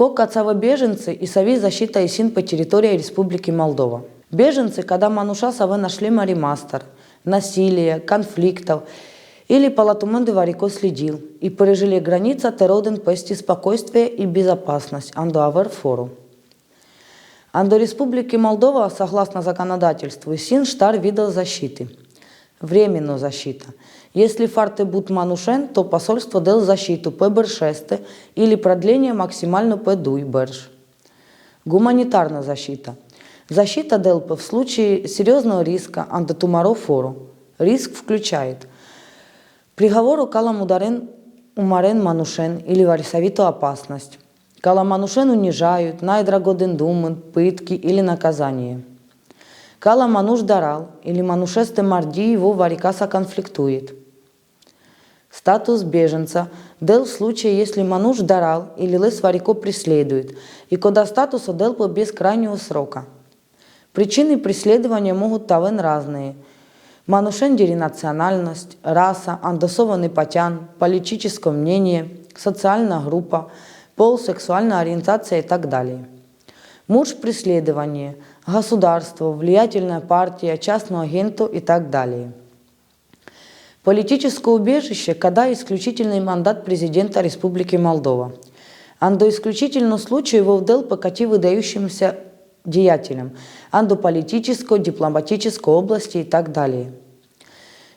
Кокацава беженцы и Сави защита исин по территории Республики Молдова. Беженцы, когда мануша савы нашли маримастер, насилие, конфликтов или палатуменды варико следил и пережили граница тероден пести спокойствие и безопасность андуавер фору. Андо Республики Молдова, согласно законодательству, син штар видов защиты. Временную защита. Если фарты будут манушен, то посольство дал защиту ПБР-6 или продление максимально ПДУ БРЖ. Гуманитарная защита. Защита ДЛП в случае серьезного риска антитуморов фору. Риск включает приговору калам ударен умарен манушен или варисовиту опасность. Кала манушен унижают, найдрагоден думан, пытки или наказание. Кала мануш дарал или манушесте марди его варикаса конфликтует. Статус беженца дел в случае, если мануш дарал или лес варико преследует, и когда статуса дел по без крайнего срока. Причины преследования могут тавен разные. Манушен дери национальность, раса, андосованный патян, политическое мнение, социальная группа, пол, сексуальная ориентация и так далее. Муж преследования, государство, влиятельная партия, частного агента и так далее. Политическое убежище, когда исключительный мандат президента Республики Молдова. Андо исключительно случаю его вдел покати выдающимся деятелям, андо политической, дипломатической области и так далее.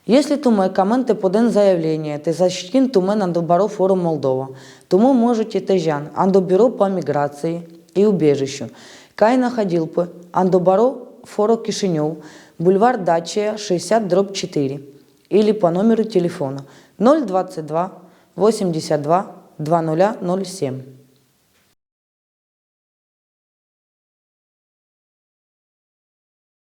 Если туме комменти поден заявление, те защитин туме на добаро форум Молдова, тому можете тежан, андо бюро по миграции и убежищу, кай находил бы, андо баро форо Кишинев, бульвар Дачия, 60 дробь 4, или по номеру телефона 022 82 2007.